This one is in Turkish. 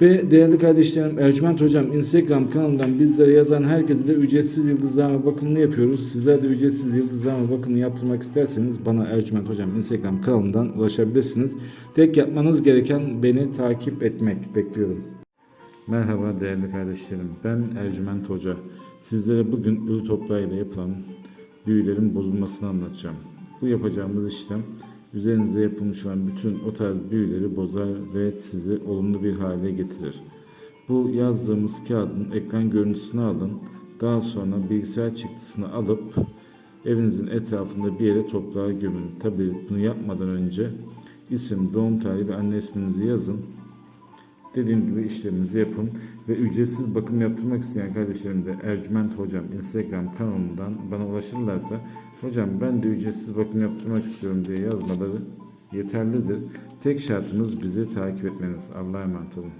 Ve değerli kardeşlerim Ercüment Hocam Instagram kanalından bizlere yazan herkese de ücretsiz yıldızlama bakımını yapıyoruz. Sizler de ücretsiz yıldızlama bakımını yaptırmak isterseniz bana Ercüment Hocam Instagram kanalından ulaşabilirsiniz. Tek yapmanız gereken beni takip etmek. Bekliyorum. Merhaba değerli kardeşlerim. Ben Ercüment Hoca. Sizlere bugün ölü toprağıyla yapılan büyülerin bozulmasını anlatacağım. Bu yapacağımız işlem üzerinizde yapılmış olan bütün o tarz büyüleri bozar ve sizi olumlu bir hale getirir. Bu yazdığımız kağıdın ekran görüntüsünü alın. Daha sonra bilgisayar çıktısını alıp evinizin etrafında bir yere toprağa gömün. Tabi bunu yapmadan önce isim, doğum tarihi ve anne isminizi yazın. Dediğim gibi işleminizi yapın ve ücretsiz bakım yaptırmak isteyen kardeşlerim de Ercüment Hocam Instagram kanalından bana ulaşırlarsa hocam ben de ücretsiz bakım yaptırmak istiyorum diye yazmaları yeterlidir. Tek şartımız bizi takip etmeniz. Allah'a emanet olun.